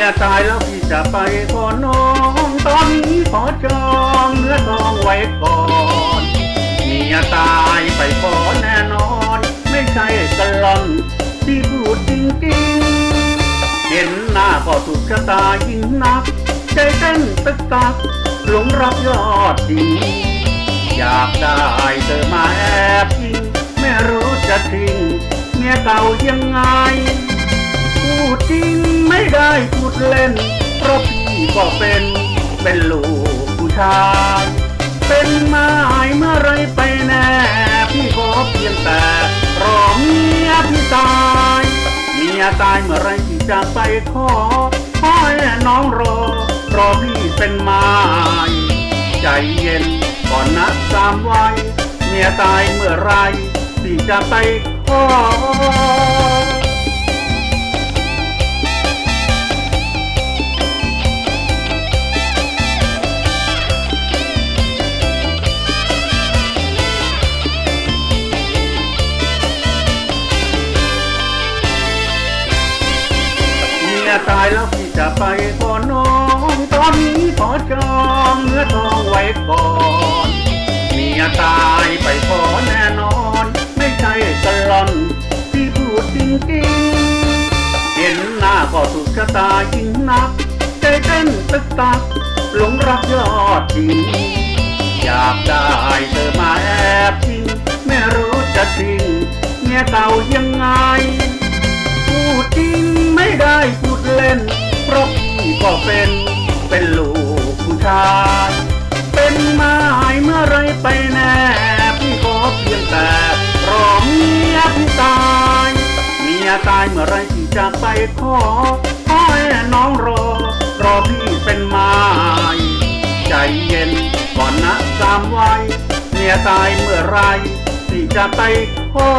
ยตายแล้วพี่จะไปขอน้องตอนนี้ขอจองเนื้อทองไว้ก่อนเมียตายไปขอแน่นอน ไม่ใช่กะล่อนที่พูดจริงๆ เห็นหน้าก็ถูกชะตายิ่งนัก ใจเต้นตึกตักหลงรักยอดดีอยากได้เธอมาแอบยิงไม่รู้จะทิ้งเมียเก่ายังไงพูดจริง ได้พูดเล่น เพราะพี่ก็เป็นเป็นลูกผู้ชาย เป็นไม้เมื่อไรไปแน่ พี่ขอเพียงแต่รอเมียพี่ตายเมียตายเมื่อไรพี่จะไปขอขอให้น้องรอรอพี่เป็นไม้ใจเย็นก่อนนับสามไว้เมียตายเมื่อไรพี่จะไปขอ ตายแล้วพี่จะไปขอนน้อง ตอนนี้ขอจองเนื้อทองไว้ก่อนเมียตายไปขอแน่นอน ไม่ใช่กะล่อนที่พูดจริงๆเห็นหน้าก็ถูกชะตายิ่งนัก ใจเต้นตึกตักหลงรักยอดจริงอยากได้เธอมาแอบจริงไม่รู้จะทิ้งเมียเก่ายังไง เป็น เป็นลูกผู้ชาย เป็นไม้เมื่อไรไปแน่พี่ขอเพียงแต่รอเมียพี่ตายเมียตายเมื่อไรพี่จะไปขอขอให้น้องรอ รอพี่เป็นไม้ใจเย็นก่อนนะสามไว้เมียตายเมื่อไรพี่จะไปขอ